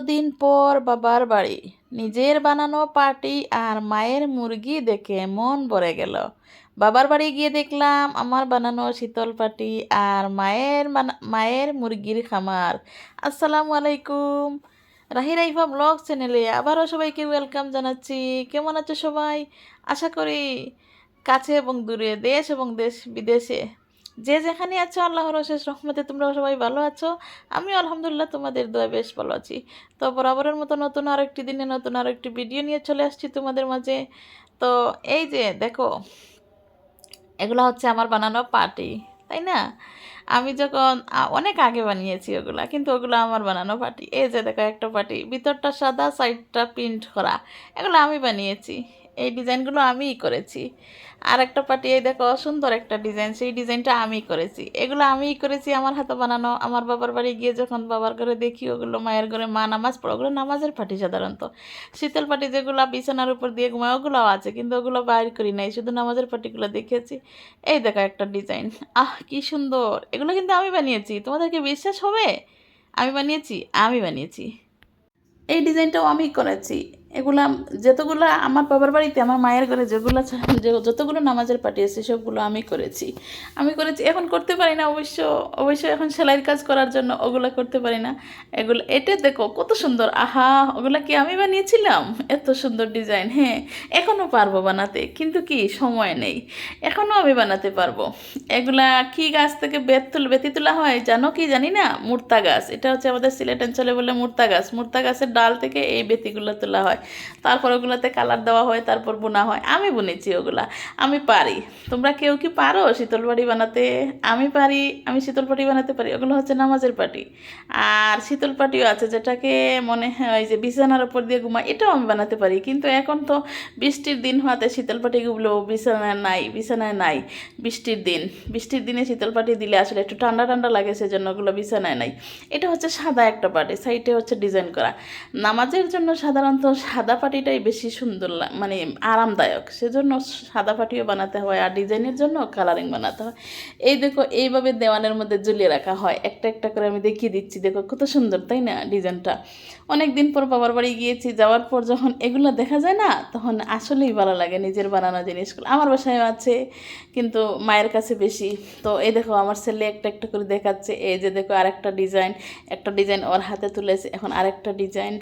এতদিন পর বাবার বাড়ি। নিজের বানানো পার্টি আর মায়ের মুরগি দেখে মন ভরে গেল। বাবার বাড়ি গিয়ে দেখলাম, আমার বানানো শীতল পাটি আর মায়ের মায়ের মুরগির খামার। আসসালামু আলাইকুম। রাহি রাইফা ব্লগ চ্যানেলে আবারও সবাইকে ওয়েলকাম জানাচ্ছি। কেমন আছো সবাই? আশা করি কাছে এবং দূরে দেশ এবং দেশ, বিদেশে যে যেখানে আছো, আল্লাহর অশেষ রহমতে তোমরা সবাই ভালো আছো। আমি আলহামদুলিল্লাহ তোমাদের দোয়া বেশ ভালো আছি। তো বরাবরের মতো নতুন আরেকটি দিনে নতুন আরেকটি ভিডিও নিয়ে চলে আসছি তোমাদের মাঝে। তো এই যে দেখো, এগুলো হচ্ছে আমার বানানো পাটি তাই না? আমি যখন অনেক আগে বানিয়েছি ওগুলা, কিন্তু ওগুলো আমার বানানো পাটি এই যে দেখো একটা পাটি ভিতরটা সাদা সাইডটা প্রিন্ট করা, এগুলো আমি বানিয়েছি। এই ডিজাইনগুলো আমিই করেছি। আর একটা পাটি এই দেখো, সুন্দর একটা ডিজাইন, সেই ডিজাইনটা আমি করেছি। এগুলো আমিই করেছি আমার হাতে বানানো। আমার বাবার বাড়ি গিয়ে যখন বাবার ঘরে দেখি, ওগুলো মায়ের ঘরে মা নামাজ পড়ে, ওগুলো নামাজের পাটি সাধারণত। শীতল পাটি যেগুলো বিছানার উপর দিয়ে ঘুমায়, ওগুলোও আছে, কিন্তু ওগুলো বাইর করি নাই, শুধু নামাজের পাটিগুলো দেখেছি। এই দেখো একটা ডিজাইন। আহ, কি সুন্দর! এগুলো কিন্তু আমি বানিয়েছি। তোমাদেরকে বিশ্বাস হবে? আমি বানিয়েছি আমি বানিয়েছি। এই ডিজাইনটাও আমি করেছি। এগুলা যতগুলো আমার বাবার বাড়িতে, আমার মায়ের ঘরে যেগুলো যতগুলো নামাজের পাঠিয়েছি সবগুলো আমি করেছি। আমি করেছি, এখন করতে পারি না অবশ্য অবশ্য এখন সেলাইয়ের কাজ করার জন্য ওগুলো করতে পারি না। এগুলো, এটা দেখো, কত সুন্দর, আহা, ওগুলা কি আমি বানিয়েছিলাম? এত সুন্দর ডিজাইন হ্যাঁ এখনও পারব বানাতে, কিন্তু কি, সময় নেই। এখনও আমি বানাতে পারব। এগুলা কি গাছ থেকে বেত তুল, বেতি তোলা হয়, জানো কি জানি না? মুর্তা গাছ, এটা হচ্ছে আমাদের সিলেট অঞ্চলে বলে মুর্তা গাছ। মুর্তা গাছের ডাল থেকে এই বেতিগুলো তোলা হয়। তারপর ওগুলোতে কালার দেওয়া হয়, তারপর বোনা হয়। আমি বুনেছি ওগুলা। আমি পারি। তোমরা কেউ কি পারো শীতল পাটি বানাতে? আমি পারি, আমি শীতল পাটি বানাতে পারি। ওগুলো হচ্ছে নামাজের পাটি। আর শীতল পাটিও আছে যেটাকে মনে হয় ওই যে বিছানার ওপর দিয়ে ঘুমা এটাও আমি বানাতে পারি। কিন্তু এখন তো বৃষ্টির দিন হওয়াতে শীতল পাটিগুলো বিছানায় নাই বিছানায় নাই বৃষ্টির দিন। বৃষ্টির দিনে শীতল পাটি দিলে আসলে একটু ঠান্ডা ঠান্ডা লাগে, সেজন্য ওগুলো বিছানায় নাই। এটা হচ্ছে সাদা একটা পাটি সাইডে হচ্ছে ডিজাইন করা। নামাজের জন্য সাধারণত সাদা পাটিটাই বেশি সুন্দর মানে আরামদায়ক। সেজন্য সাদা পাটিও বানাতে হয় আর ডিজাইনের জন্য কালারিং বানাতে হয়। এই দেখো, এইভাবে দেওয়ালের মধ্যে ঝুলিয়ে রাখা হয়। একটা একটা করে আমি দেখিয়ে দিচ্ছি। দেখো, কত সুন্দর, তাই না, ডিজাইনটা? অনেক দিন পর বাবার বাড়ি গিয়েছি, যাওয়ার পর যখন এগুলো দেখা যায় না, তখন আসলেই ভালো লাগে নিজের বানানো জিনিসগুলো। আমার বাসায়ও আছে, কিন্তু মায়ের কাছে বেশি। তো এই দেখো, আমার ছেলে একটা একটা করে দেখাচ্ছে। এই যে দেখো, আরেকটা ডিজাইন। একটা ডিজাইন ওর হাতে তুলেছে, এখন আরেকটা ডিজাইন।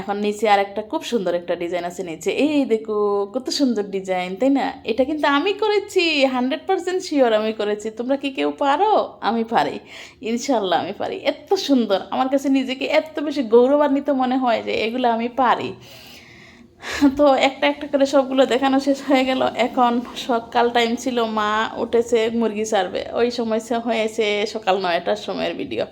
এখন নিচে আরেকটা। খুব সুন্দর একটা ডিজাইন আছে নিচে। এই দেখো, কত সুন্দর ডিজাইন তাই না? এটা কিন্তু আমি করেছি হান্ড্রেড পারসেন্ট শিওর আমি করেছি। তোমরা কি কেউ পারো? আমি পারি। ইনশাল্লাহ আমি পারি। এত সুন্দর। আমার কাছে নিজেকে এত বেশি গৌরবান্বিত মনে হয় যে এগুলো আমি পারি। তো একটা একটা করে সবগুলো দেখানো শেষ হয়ে গেল। এখন সকাল টাইম ছিল, মা উঠেছে মুরগি ছাড়বে। ওই সময় হয়েছে সকাল নয়টার সময়ের ভিডিও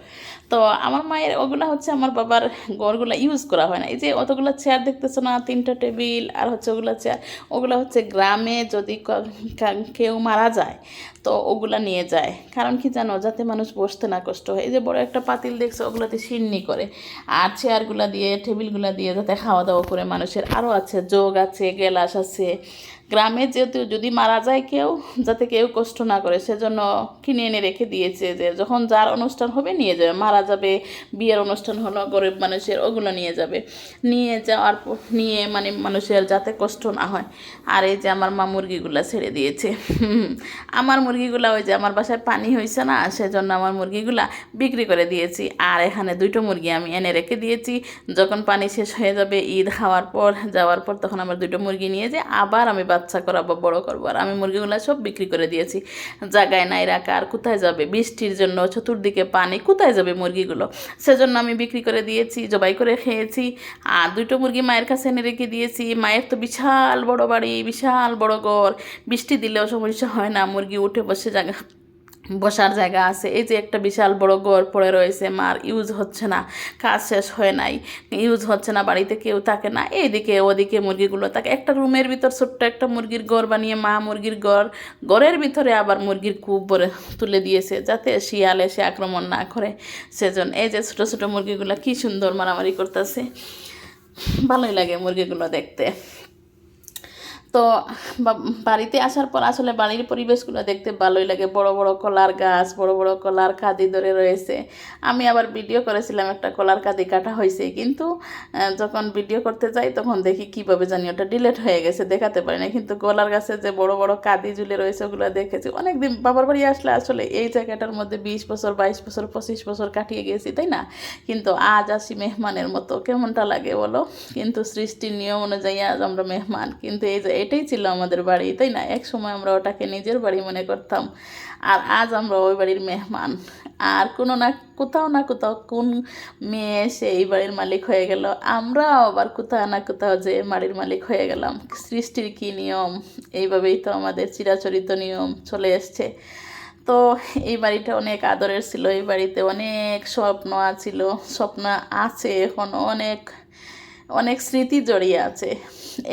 তো আমার মায়ের ওগুলো হচ্ছে আমার বাবার গড়গুলো ইউজ করা হয় না। এই যে অতগুলো চেয়ার দেখতেছো না, তিনটা টেবিল আর হচ্ছে ওগুলো চেয়ার ওগুলো হচ্ছে গ্রামে যদি কেউ মারা যায়, তো ওগুলা নিয়ে যায়। কারণ কি জানো, যাতে মানুষ বসতে না কষ্ট হয়। এই যে বড় একটা পাতিল দেখছ, ওগুলোতে সিন্নি করে। আর চেয়ারগুলো দিয়ে টেবিলগুলো দিয়ে যাতে খাওয়া দাওয়া করে মানুষের আরও আছে, যোগ আছে, গেলাস আছে। গ্রামে যেহেতু যদি মারা যায় কেউ, যাতে কেউ কষ্ট না করে, সেজন্য কিনে এনে রেখে দিয়েছে যে যখন যার অনুষ্ঠান হবে নিয়ে যাবে। মারা যাবে, বিয়ের অনুষ্ঠান হলো, গরিব মানুষের ওগুলো নিয়ে যাবে। নিয়ে যাওয়ার নিয়ে মানে মানুষের যাতে কষ্ট না হয়। আর এই যে আমার মা মুরগিগুলা ছেড়ে দিয়েছে। আমার মুরগিগুলা ওই যে আমার বাসায় পানি হয়েছে না, সেজন্য আমার মুরগিগুলা বিক্রি করে দিয়েছি। আর এখানে দুটো মুরগি আমি এনে রেখে দিয়েছি। যখন পানি শেষ হয়ে যাবে ঈদ খাওয়ার পর, যাওয়ার পর তখন আমার দুটো মুরগি নিয়ে যে আবার আমি বাচ্চা করাবো বড় করব। আর আমি মুরগিগুলো সব বিক্রি করে দিয়েছি। জায়গায় নাই রাখা, আর কোথায় যাবে? বৃষ্টির জন্য চতুর্দিকে পানি, কোথায় যাবে মুরগিগুলো? সেজন্য আমি বিক্রি করে দিয়েছি, জবাই করে খেয়েছি। আর দুটো মুরগি মায়ের কাছে এনে রেখে দিয়েছি। মায়ের তো বিশাল বড় বাড়ি, বিশাল বড় ঘর। বৃষ্টি দিলেও সমস্যা হয় না, মুরগি উঠে বসে জায়গা বসার জায়গা আছে। এই যে একটা বিশাল বড় ঘর পড়ে রয়েছে, মার ইউজ হচ্ছে না, কাজ শেষ হয় নাই, ইউজ হচ্ছে না, বাড়িতে কেউ থাকে না, এইদিকে ওদিকে মুরগিগুলো থাকে। একটা রুমের ভিতর ছোট্ট একটা মুরগির ঘর বানিয়ে মা মুরগির ঘর, ঘরের ভিতরে আবার মুরগির কূপ ভরে তুলে দিয়েছে, যাতে শিয়াল এসে আক্রমণ না করে সেজন্য। এই যে ছোটো ছোটো মুরগিগুলো কী সুন্দর মারামারি করতেছে। ভালোই লাগে মুরগিগুলো দেখতে। তো বাড়িতে আসার পর আসলে বাড়ির পরিবেশগুলো দেখতে ভালোই লাগে। বড় বড় কলার গাছ, বড় বড় কলার কাঁদি ধরে রয়েছে। আমি আবার ভিডিও করেছিলাম, একটা কলার কাঁদি কাটা হয়েছে। কিন্তু যখন ভিডিও করতে যাই, তখন দেখি কীভাবে জানি ওটা ডিলেট হয়ে গেছে, দেখাতে পারি না। কিন্তু কলার গাছে যে বড় বড় কাঁদি ঝুলে রয়েছে, ওগুলো দেখেছি। অনেকদিন বাবার বাড়ি আসলে আসলে এই জায়গাটার মধ্যে বিশ বছর, বাইশ বছর, পঁচিশ বছর কাটিয়ে গেছি, তাই না? কিন্তু আজ আসি মেহমানের মতো। কেমনটা লাগে বলো? কিন্তু সৃষ্টির নিয়ম অনুযায়ী আজ আমরা মেহমান। কিন্তু এই যে এটাই ছিল আমাদের বাড়ি, তাই না? এক সময় আমরা ওটাকে নিজের বাড়ি মনে করতাম। আর আজ আমরা ওই বাড়ির মেহমান। আর কোনো না, কোথাও না কোথাও কোন মেয়ে এসে এই বাড়ির মালিক হয়ে গেল। আমরাও আবার কোথাও না কোথাও যে বাড়ির মালিক হয়ে গেলাম। সৃষ্টির কী নিয়ম? এইভাবেই তো আমাদের চিরাচরিত নিয়ম চলে এসছে। তো এই বাড়িটা অনেক আদরের ছিল। এই বাড়িতে অনেক স্বপ্ন ছিল স্বপ্ন আছে এখন অনেক। অনেক স্মৃতি জড়িয়ে আছে।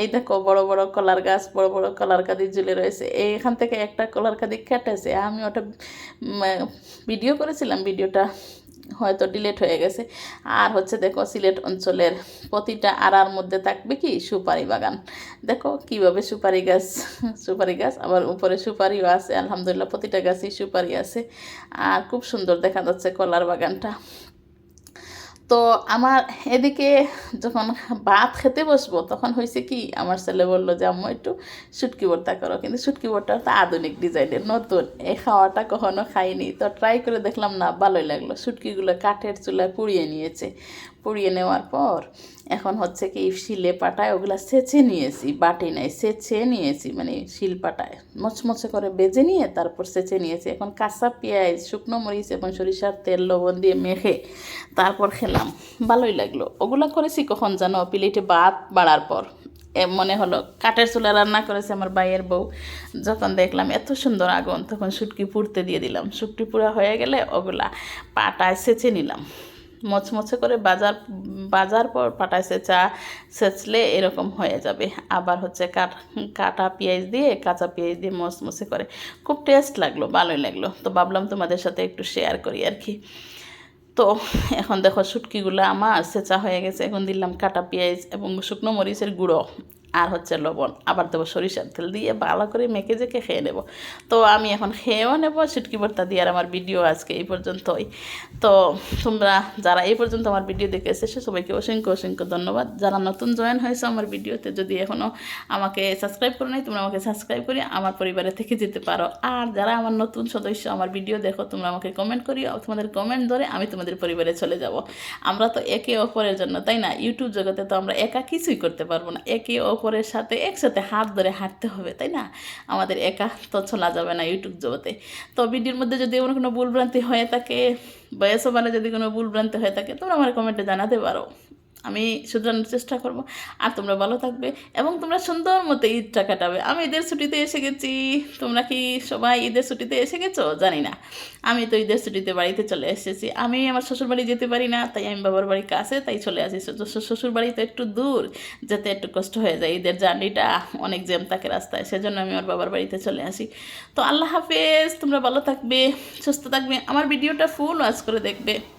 এই দেখো, বড় বড় কলার গাছ, বড় বড় কলার কাঁদি ঝুলে রয়েছে। এইখান থেকে একটা কলার কাঁদি কেটেছে। আমি ওটা ভিডিও করেছিলাম ভিডিওটা হয়তো ডিলেট হয়ে গেছে। আর হচ্ছে দেখো, সিলেট অঞ্চলের প্রতিটা আড়ার মধ্যে থাকবে কি? সুপারি বাগান। দেখো, কীভাবে সুপারি গাছ সুপারি গাছ, আবার উপরে সুপারিও আছে। আলহামদুলিল্লাহ, প্রতিটা গাছই সুপারি আছে। আর খুব সুন্দর দেখা যাচ্ছে কলার বাগানটা। তো আমার এদিকে যখন ভাত খেতে বসবো, তখন হয়েছে কি, আমার ছেলে বলল যে, আম্মু, একটু শুটকি ভর্তা করো। কিন্তু শুটকি ভর্তা তো আধুনিক ডিজাইনের, নতুন। এই খাওয়াটা কখনো খাইনি। তো ট্রাই করে দেখলাম, না, ভালোই লাগল। শুটকিগুলো কাঠের চুলা পুড়িয়ে নিয়েছে। পুড়িয়ে নেওয়ার পর এখন হচ্ছে কি শিলে পাটায় ওগুলো সেচে নিয়েছি, বাটি নাই, সেচে নিয়েছি মানে শিল পাটায়। মচমচে করে বেজে নিয়ে তারপর সেচে নিয়েছি। এখন কাঁচা পেঁয়াজ, শুকনো মরিচ এবং সরিষার তেল, লবণ দিয়ে মেখে তারপর খেলাম। ভালোই লাগল। ওগুলো করেছি কখন জানো? প্লেটে ভাত বাড়ার পর। মনে হলো কাঠের চুলা রান্না করেছে আমার বাইয়ের বউ। যখন দেখলাম এত সুন্দর আগুন, তখন শুটকি পুড়তে দিয়ে দিলাম। শুটকি পুরা হয়ে গেলে ওগুলা পাটায় সেচে নিলাম। মচমচে করে বাজার বাজার পর পাটায় সেচা সেচলে এরকম হয়ে যাবে। আবার হচ্ছে কাট কাটা পেঁয়াজ দিয়ে, কাঁচা পেঁয়াজ দিয়ে মচমচে করে। খুব টেস্ট লাগল, ভালোই লাগল। তো ভাবলাম তোমাদের সাথে একটু শেয়ার করি আর কি। তো এখন দেখো, শুটকিগুলো আমার, সেচা হয়ে গেছে। এখন দিলাম কাটা পেঁয়াজ এবং শুকনো মরিচের গুঁড়ো। আর হচ্ছে লবণ। আবার দেবো সরিষার তেল দিয়ে ভালো করে মেখে জেকে খেয়ে নেব। তো আমি এখন খেয়েও নেব শুটকি ভর্তা দিয়ে আর আমার ভিডিও আজকে এই পর্যন্তই। তো তোমরা যারা এই পর্যন্ত আমার ভিডিও দেখে এসেছ, সবাইকে অসংখ্য অসংখ্য ধন্যবাদ। যারা নতুন জয়েন হয়েছে আমার ভিডিওতে, যদি এখনও আমাকে সাবস্ক্রাইব করে নাই, তোমরা আমাকে সাবস্ক্রাইব করে আমার পরিবারে থেকে যেতে পারো। আর যারা আমার নতুন সদস্য আমার ভিডিও দেখো, তোমরা আমাকে কমেন্ট করিও। তোমাদের কমেন্ট ধরে আমি তোমাদের পরিবারে চলে যাব। আমরা তো একে অপরের জন্য, তাই না? ইউটিউব জগতে তো আমরা একা কিছুই করতে পারব না। একে অপরের সাথে একসাথে হাত ধরে হাঁটতে হবে, তাই না? আমাদের একা তো চলা যাবে না ইউটিউব জগতে। তো ভিডিওর মধ্যে যদি এমন কোনো ভুলভ্রান্তি হয়ে থাকে, বয়স মানে যদি কোনো ভুলভ্রান্তি হয়ে থাকে, তোমরা আমার কমেন্টে জানাতে পারো। আমি শুধরানোর চেষ্টা করব। আর তোমরা ভালো থাকবে এবং তোমরা সুন্দর মতো ঈদটা কাটাবে। আমি ঈদের ছুটিতে এসে গেছি। তোমরা কি সবাই ঈদের ছুটিতে এসে গেছো? জানি না। আমি তো ঈদের ছুটিতে বাড়িতে চলে এসেছি। আমি আমার শ্বশুর বাড়ি যেতে পারি না, তাই আমি বাবার বাড়ির কাছে তাই চলে আসি। শ্বশুর- শ্বশুর বাড়ি তো একটু দূর, যেতে একটু কষ্ট হয়ে যায়। ঈদের জার্নিটা অনেক জ্যাম থাকে রাস্তায়, সেজন্য আমি আমার বাবার বাড়িতে চলে আসি। তো আল্লাহ হাফেজ, তোমরা ভালো থাকবে, সুস্থ থাকবে। আমার ভিডিওটা ফুল ওয়াচ করে দেখবে।